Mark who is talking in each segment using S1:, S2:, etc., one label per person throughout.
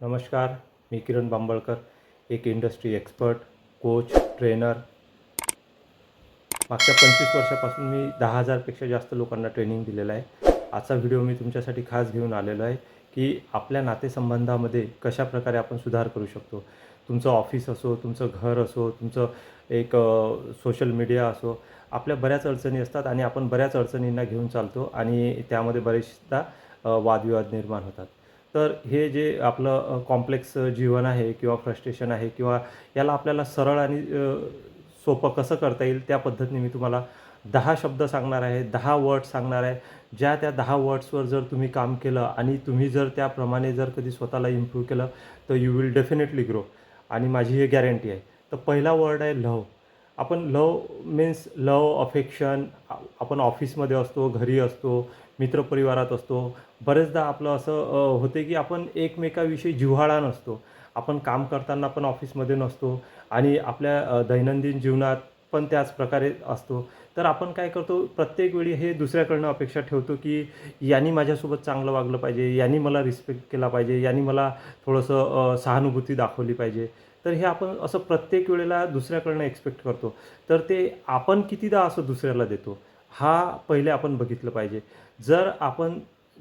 S1: नमस्कार मी किरण बांबळकर एक industry expert coach trainer. मागच्या पंचवीस वर्षापासून मी दहा हजारपेक्षा जास्त लोकांना ट्रेनिंग दिलेलं आहे. आजचा व्हिडिओ मी तुमच्यासाठी खास घेऊन आलेलो आहे की आपल्या नातेसंबंधामध्ये कशा प्रकारे आपण सुधार करू शकतो. तुमचं ऑफिस असो तुमचं घर असो तुमचं एक सोशल मीडिया असो आपल्या बऱ्याच अडचणी असतात आणि आपण बऱ्याच अडचणींना घेऊन चालतो आणि त्यामध्ये बरेचदा वादविवाद निर्माण होतात. तर हे जे आपलं कॉम्प्लेक्स जीवन आहे किंवा फ्रस्ट्रेशन आहे किंवा याला आपल्याला सरळ आणि सोपं कसं करता येईल त्या पद्धतीने मी तुम्हाला दहा शब्द सांगणार आहे दहा वर्ड्स सांगणार आहे. ज्या त्या दहा वर्ड्सवर जर तुम्ही काम केलं आणि तुम्ही जर त्याप्रमाणे जर कधी स्वतःला इम्प्रूव्ह केलं तर यू विल डेफिनेटली ग्रो आणि माझी हे गॅरंटी आहे. तर पहिला वर्ड आहे लव. आपण लव मीन्स लव अफेक्शन आपण ऑफिसमध्ये असतो घरी असतो मित्रपरिवारात असतो. बरेचदा आपलं असं होते की आपण एकमेकाविषयी जिव्हाळा नसतो. आपण काम करताना पण ऑफिसमध्ये नसतो आणि आपल्या दैनंदिन जीवनात पण त्याच प्रकारे असतो. तर आपण काय करतो प्रत्येक वेळी हे दुसऱ्याकडनं अपेक्षा ठेवतो की यांनी माझ्यासोबत चांगलं वागलं पाहिजे यांनी मला रिस्पेक्ट केला पाहिजे यांनी मला थोडंसं सहानुभूती दाखवली पाहिजे. तर हे आपण असं प्रत्येक वेळेला दुसऱ्याकडनं एक्सपेक्ट करतो. तर ते आपण कितीदा असं दुसऱ्याला देतो हा पहिले आपण बघितलं पाहिजे. जर आपण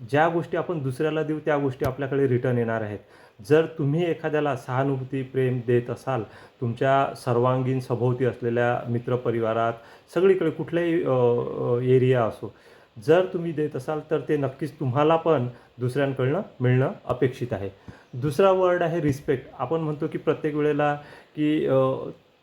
S1: ज्या गोष्टी आपण दुसऱ्याला देऊ त्या गोष्टी आपल्याकडे रिटर्न येणार आहेत. जर तुम्ही एखाद्याला सहानुभूती प्रेम देत असाल तुमच्या सर्वांगीण सभोवती असलेल्या मित्रपरिवारात सगळीकडे कुठल्याही एरिया असो जर तुम्ही देत असाल तर ते नक्कीच तुम्हाला पण दुसऱ्यांकडनं मिळणं अपेक्षित आहे. दुसरा वर्ड आहे रिस्पेक्ट आपण म्हणतो की प्रत्येक वेळेला की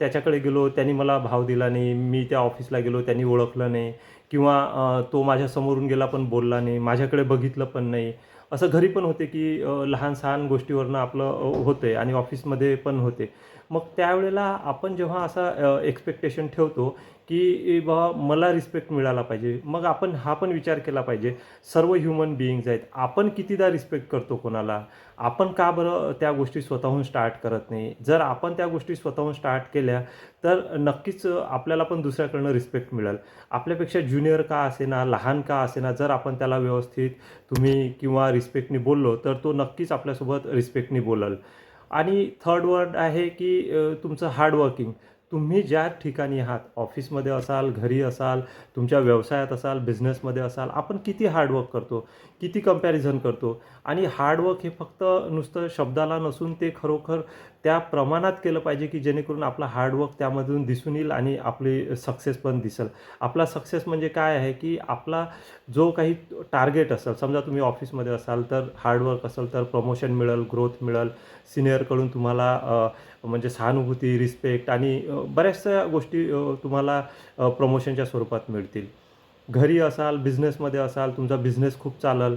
S1: त्याच्याकडे गेलो त्यांनी मला भाव दिला नाही मी त्या ऑफिसला गेलो त्यांनी ओळखलं नाही किंवा तो माझ्या समोरून गेला पण बोलला नाही माझ्याकडे बघितलं पण नाही. असं घरी पण होते की लहान सहान गोष्टीवरनं आपलं होतं होते आणि ऑफिसमध्ये पण होते. मग त्यावेळेला आपण जेव्हा असा एक्सपेक्टेशन ठेवतो की बा मला रिस्पेक्ट मिळाला पाहिजे. मग आपण हा पण विचार केला पाहिजे. सर्व ह्युमन बिईंग्ज आहेत. आपण कितीदा रिस्पेक्ट करतो कोणाला? आपण का बरं त्या गोष्टी स्वतःहून स्टार्ट करत नाही? जर आपण त्या गोष्टी स्वतःहून स्टार्ट केल्या तर नक्कीच आपल्याला पण दुसऱ्याकडनं रिस्पेक्ट मिळेल. आपल्यापेक्षा ज्युनियर का असेना लहान का असेना जर आपण त्याला व्यवस्थित तुम्ही किंवा रिस्पेक्टनी बोललो तर तो नक्कीच आपल्यासोबत रिस्पेक्टनी बोलल. आणि थर्ड वर्ड आहे की तुमचं हार्डवर्किंग तुम्ही ज्या ठिकाणी आहात ऑफिसमध्ये असाल घरी असाल तुमच्या व्यवसायात असाल बिझनेसमध्ये असाल आपण किती हार्डवर्क करतो किती कंपॅरिझन करतो? आणि हार्डवर्क हे फक्त नुसतं शब्दाला नसून ते खरोखर त्या प्रमाणात केलं पाहिजे की जेणेकरून आपला हार्डवर्क त्यामधून दिसून येईल आणि आपली सक्सेस पण दिसेल. आपला सक्सेस म्हणजे काय आहे की आपला जो काही टार्गेट असेल समजा तुम्ही ऑफिसमध्ये असाल तर हार्डवर्क असेल तर प्रमोशन मिळेल ग्रोथ मिळेल. सिनियरकडून तुम्हाला म्हणजे सहानुभूती रिस्पेक्ट आणि बऱ्याचशा गोष्टी तुम्हाला प्रमोशनच्या स्वरूपात मिळतील. घरी असाल बिझनेसमध्ये असाल तुमचा बिझनेस खूप चालेल.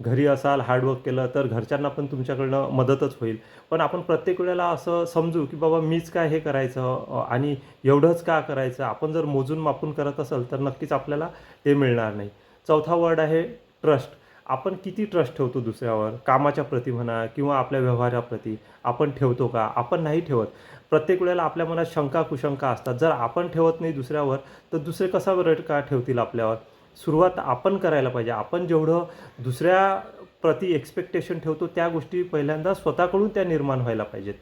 S1: घरी असाल हार्डवर्क केलं तर घरच्यांना पण तुमच्याकडनं मदतच होईल. पण आपण प्रत्येक वेळेला असं समजू की बाबा मीच काय हे करायचं आणि एवढंच का करायचं? आपण जर मोजून मापून करत असाल तर नक्कीच आपल्याला ते मिळणार नाही. चौथा वर्ड आहे ट्रस्ट आपण किती ट्रस्ट ठेवतो दुसऱ्यावर? कामाच्या प्रती म्हणा किंवा आपल्या व्यवहाराप्रती आपण ठेवतो का? आपण नाही ठेवत. प्रत्येक वेळेला आपल्या मनात शंका कुशंका असतात. जर आपण ठेवत नाही दुसऱ्यावर तर दुसरे कसा बरं का ठेवतील आपल्यावर? सुरुवात आपण करायला पाहिजे. आपण जेवढं दुसऱ्या प्रति एक्सपेक्टेशन ठेवतो त्या गोष्टी पहिल्यांदा स्वतःकडून त्या निर्माण व्हायला पाहिजेत.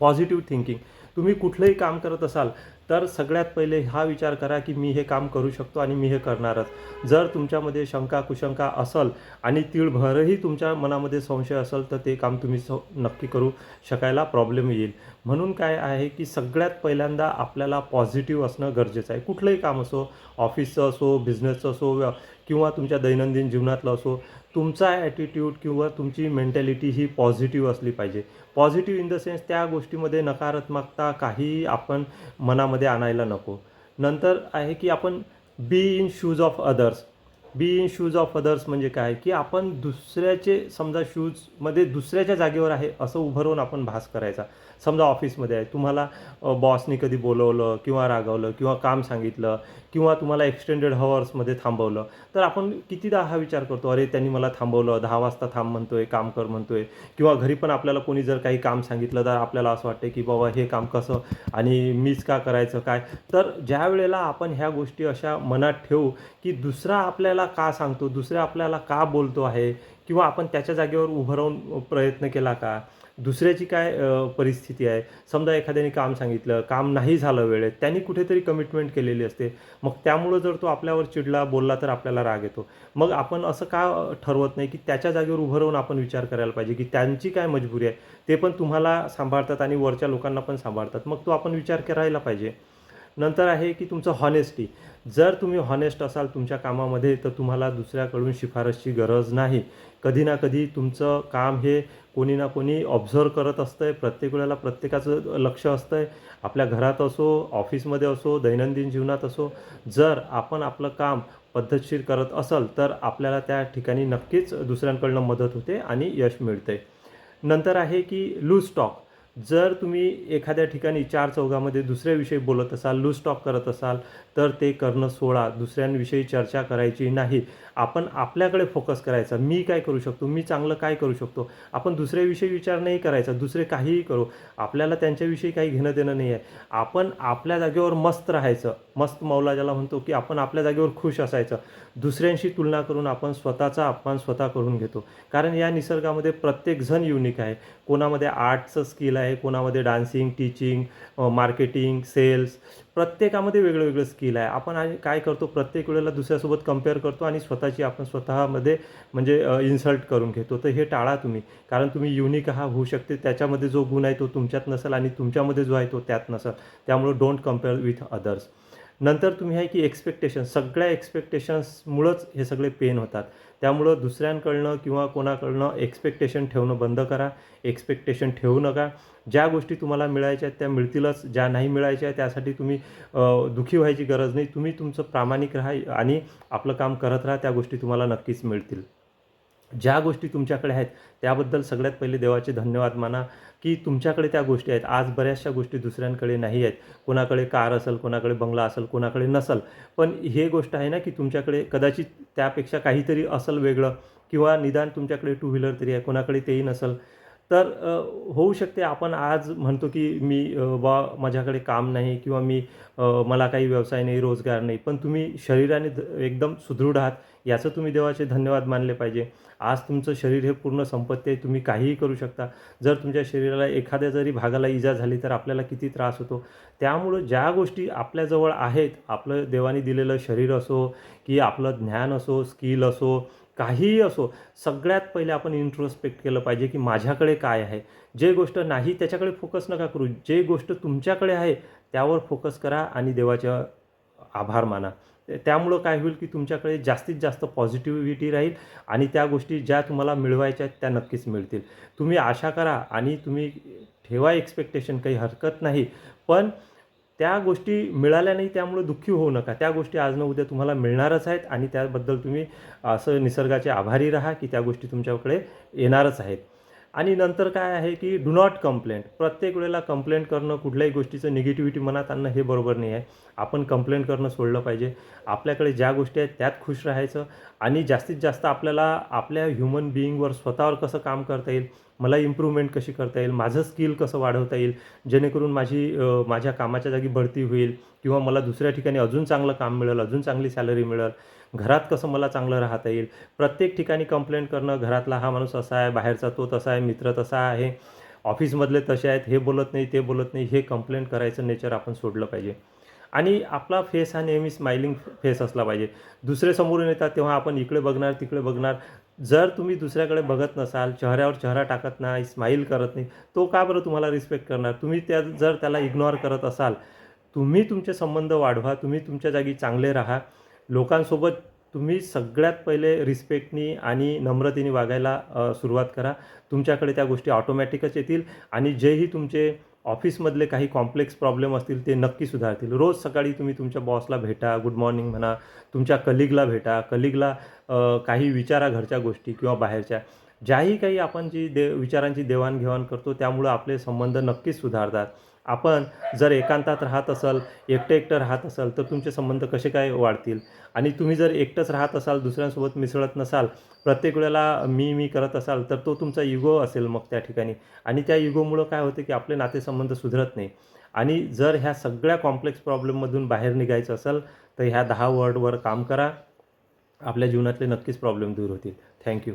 S1: Positive thinking. तुम्ही कुठलंही काम करत असाल तर सगळ्यात पहिले हा विचार करा की मी हे काम करू शकतो आणि मी हे करणारच. जर तुमच्यामध्ये शंका कुशंका असल आणि तिळभरही तुमच्या मनामध्ये संशय असेल तर ते काम तुम्ही स नक्की करू शकायला प्रॉब्लेम येईल. म्हणून काय आहे की सगळ्यात पहिल्यांदा आपल्याला पॉझिटिव्ह असणं गरजेचं आहे. कुठलंही काम असो ऑफिसचं असो बिझनेसचं असो व्य- किंवा तुमच्या दैनंदिन जीवनातलं असो तुमचा ॲटिट्यूड किंवा तुमची मेंटॅलिटी ही पॉझिटिव्ह असली पाहिजे. पॉझिटिव्ह इन द सेन्स त्या गोष्टीमध्ये नकारात्मकता काही आपण मनामध्ये आणायला नको. नंतर आहे की आपण be in shoes of others. Be in shoes of others म्हणजे काय? की आपण दुसऱ्याचे समजा शूजमध्ये दुसऱ्याच्या जागेवर आहे असं उभं राहून आपण भास करायचा. समजा ऑफिसमध्ये आहे तुम्हाला बॉसनी कधी बोलवलं किंवा रागवलं किंवा काम सांगितलं किंवा तुम्हाला एक्सटेंडेड हवर्समध्ये थांबवलं तर आपण कितीदा हा विचार करतो अरे त्यांनी मला थांबवलं दहा वाजता थांब म्हणतो आहे काम कर म्हणतो आहे किंवा घरी पण आपल्याला कोणी जर काही काम सांगितलं तर आपल्याला असं वाटतं की बाबा हे काम कसं आणि मीच का करायचं काय? तर ज्या वेळेला आपण ह्या गोष्टी अशा मनात ठेवू की दुसरा आपल्याला आपल्याला का सांगतो? दुसऱ्या आपल्याला का बोलतो आहे? किंवा आपण त्याच्या जागेवर उभं राहून प्रयत्न केला का? दुसऱ्याची काय परिस्थिती आहे? समजा एखाद्याने काम सांगितलं काम नाही झालं वेळेत त्यांनी कुठेतरी कमिटमेंट केलेली असते. मग त्यामुळं जर तो आपल्यावर चिडला बोलला तर आपल्याला राग येतो. मग आपण असं का ठरवत नाही की त्याच्या जागेवर उभं राहून आपण विचार करायला पाहिजे की त्यांची काय मजबुरी आहे? ते पण तुम्हाला सांभाळतात आणि वरच्या लोकांना पण सांभाळतात. मग तो आपण विचार करायला पाहिजे. नंतर आहे की तुमचं हॉनेस्टी जर तुम्ही हॉनेस्ट असाल तुमच्या कामामध्ये तर तुम्हाला दुसऱ्याकडून शिफारसची गरज नाही. कधी ना कधी तुमचं काम हे कोणी ना कोणी ऑब्झर्व करत असतं आहे प्रत्येक वेळेला प्रत्येकाचं लक्ष असतं आहे आपल्या घरात असो ऑफिसमध्ये असो दैनंदिन जीवनात असो जर आपण आपलं काम पद्धतशीर करत असाल तर आपल्याला त्या ठिकाणी नक्कीच दुसऱ्यांकडनं मदत होते आणि यश मिळते. नंतर आहे की लूज टॉक जर तुम्ही एखाद्या ठिकाणी चार चौघामध्ये दुसऱ्याविषयी बोलत असाल लूज टॉक करत असाल तर ते करणं सोळा दुसऱ्यांविषयी चर्चा करायची नाही. आपण आपल्याकडे फोकस करायचा. मी काय करू शकतो? मी चांगलं काय करू शकतो? आपण दुसऱ्याविषयी विचार नाही करायचा. दुसरे काहीही करू. आपल्याला त्यांच्याविषयी काही घेणं देणं नाही आहे आपण आपल्या जागेवर मस्त राहायचं. मस्त मौला ज्याला म्हणतो की आपण आपल्या जागेवर खुश असायचं. दुसऱ्यांशी तुलना करून आपण स्वतःचा अपमान स्वतः करून घेतो. कारण या निसर्गामध्ये प्रत्येकजण युनिक आहे. कोणामध्ये आर्टचं स्किल आहे कोणामध्ये डान्सिंग टीचिंग मार्केटिंग सेल्स प्रत्येकामध्ये वेगळं वेगळं स्किल आहे. आपण आणि काय करतो? प्रत्येक वेळेला दुसऱ्यासोबत कंपेअर करतो आणि स्वतः स्वतःची आपण स्वतःमध्ये म्हणजे इन्सल्ट करून घेतो. तर हे टाळा तुम्ही. कारण तुम्ही युनिक हा होऊ शकते. त्याच्यामध्ये जो गुण आहे तो तुमच्यात नसेल आणि तुमच्यामध्ये जो आहे तो त्यात नसेल. त्यामुळे डोंट कंपेअर विथ अदर्स नंतर तुम्ही आहे की एक्सपेक्टेशन सगळ्या एक्सपेक्टेशन्समुळंच हे सगळे पेन होतात. त्यामुळं दुसऱ्यांकडनं किंवा कोणाकडनं एक्सपेक्टेशन ठेवणं बंद करा एक्सपेक्टेशन ठेवू नका. ज्या गोष्टी तुम्हाला मिळायच्या आहेत त्या मिळतीलच ज्या नाही मिळायच्या त्यासाठी तुम्ही दुखी दुःखी व्हायची गरज नाही. तुम्ही तुमचं प्रामाणिक राहा आणि आपलं काम करत राहा त्या गोष्टी तुम्हाला नक्कीच मिळतील. ज्या गोष्टी तुमच्याकडे आहेत त्याबद्दल सगळ्यात पहिले देवाचे धन्यवाद माना की तुमच्याकडे त्या गोष्टी आहेत. आज बऱ्याचशा गोष्टी दुसऱ्यांकडे नाही आहेत. कोणाकडे कार असेल कोणाकडे बंगला असेल कोणाकडे नसेल. पण हे गोष्ट आहे ना की तुमच्याकडे कदाचित त्यापेक्षा काहीतरी असेल वेगळं किंवा निदान तुमच्याकडे टू व्हीलर तरी आहे कोणाकडे तेही नसेल. तर होऊ शकते. आपण आज म्हणतो की मी बा माझ्याकडे काम नाही किंवा मी मला काही व्यवसाय नाही रोजगार नाही पण तुम्ही शरीराने एकदम सुदृढ आहात याचं तुम्ही देवाचे धन्यवाद मानले पाहिजे. आज तुमचं शरीर हे पूर्ण संपत्ती आहे तुम्ही काहीही करू शकता. जर तुमच्या शरीराला एखाद्या जरी भागाला इजा झाली तर आपल्याला किती त्रास होतो? त्यामुळं ज्या गोष्टी आपल्याजवळ आहेत आपलं देवाने दिलेलं शरीर असो की आपलं ज्ञान असो स्किल असो काहीही असो सगळ्यात पहिले आपण इंट्रोस्पेक्ट केलं पाहिजे की माझ्याकडे काय आहे. जे गोष्ट नाही त्याच्याकडे फोकस नका करू. जे गोष्ट तुमच्याकडे आहे त्यावर फोकस करा आणि देवाच्या आभार माना. त्यामुळं काय होईल की तुमच्याकडे जास्तीत जास्त पॉझिटिव्हिटी राहील आणि त्या गोष्टी ज्या तुम्हाला मिळवायच्या त्या नक्कीच मिळतील. तुम्ही आशा करा आणि तुम्ही ठेवा एक्सपेक्टेशन काही हरकत नाही. पण त्या गोष्टी मिळाल्या नाही त्यामुळे दुःखी होऊ नका. त्या गोष्टी आज न उद्या तुम्हाला मिळणारच आहेत आणि त्याबद्दल तुम्ही असं निसर्गाचे आभारी राहा की त्या गोष्टी तुमच्याकडे येणारच आहेत. आणि नंतर काय आहे की डू नॉट कंप्लेंट प्रत्येक वेळेला कंप्लेंट करणं कुठल्याही गोष्टीचं निगेटिव्हिटी मनात आणणं हे बरोबर नाही आहे. आपण कंप्लेंट करणं सोडलं पाहिजे. आपल्याकडे ज्या गोष्टी आहेत त्यात खुश राहायचं आणि जास्तीत जास्त आपल्याला आपल्या ह्युमन बिईंगवर स्वतःवर कसं काम करता येईल मला इम्प्रूव्हमेंट कशी करता येईल? माझं स्किल कसं वाढवता येईल? जेणेकरून माझी माझ्या कामाच्या जागी भरती होईल किंवा मला दुसऱ्या ठिकाणी अजून चांगलं काम मिळेल अजून चांगली सॅलरी मिळेल? घरात कसं मला चांगलं राहता येईल? प्रत्येक ठिकाणी कंप्लेंट करणं घरातला हा माणूस असा आहे बाहेरचा तो तसा आहे मित्र तसा आहे. ऑफिसमधले तसे आहेत हे बोलत नाही ते बोलत नाही. हे कंप्लेंट करायचं नेचर आपण सोडलं पाहिजे. आणि आपला फेस हा नेहमी स्माइलिंग फेस असला पाहिजे. दुसरे समोरून येतात तेव्हा आपण इकडे बघणार तिकडे बघणार. जर तुम्ही दुसऱ्याकडे बघत नसाल चेहऱ्यावर चेहरा टाकत नाही स्माईल करत नाही तो का बरं तुम्हाला रिस्पेक्ट करणार? तुम्ही त्या जर त्याला इग्नोर करत असाल तुम्ही तुमचे संबंध वाढवा तुम्ही तुमच्या जागी चांगले राहा. लोकांसोबत तुम्ही सगळ्यात पहिले रिस्पेक्टनी आणि नम्रतेने वागायला सुरुवात करा. तुमच्याकडे त्या गोष्टी ऑटोमॅटिकच येतील आणि जेही तुमचे ऑफिसमधले काही कॉम्प्लेक्स प्रॉब्लेम असतील ते नक्की सुधारतील. रोज सकाळी तुम्ही तुमच्या बॉसला भेटा गुड मॉर्निंग म्हणा तुमच्या कलिगला भेटा कलिगला काही विचारा घरच्या गोष्टी किंवा बाहेरच्या. ज्याही काही आपण जी दे विचारांची देवाणघेवाण करतो त्यामुळं आपले संबंध नक्कीच सुधारतात. आपण जर एकांतात राहत असाल एकटं एकटं राहत असाल तर तुमचे संबंध कसे काय वाढतील? आणि तुम्ही जर एकटंच राहत असाल दुसऱ्यांसोबत मिसळत नसाल प्रत्येक वेळेला मी मी करत असाल तर तो तुमचा इगो असेल मग त्या ठिकाणी. आणि त्या इगोमुळं काय होते की आपले नातेसंबंध सुधरत नाही. आणि जर ह्या सगळ्या कॉम्प्लेक्स प्रॉब्लेममधून बाहेर निघायचं असेल तर ह्या दहा वर्डवर काम करा. आपल्या जीवनातले नक्कीच प्रॉब्लेम दूर होतील. थँक्यू.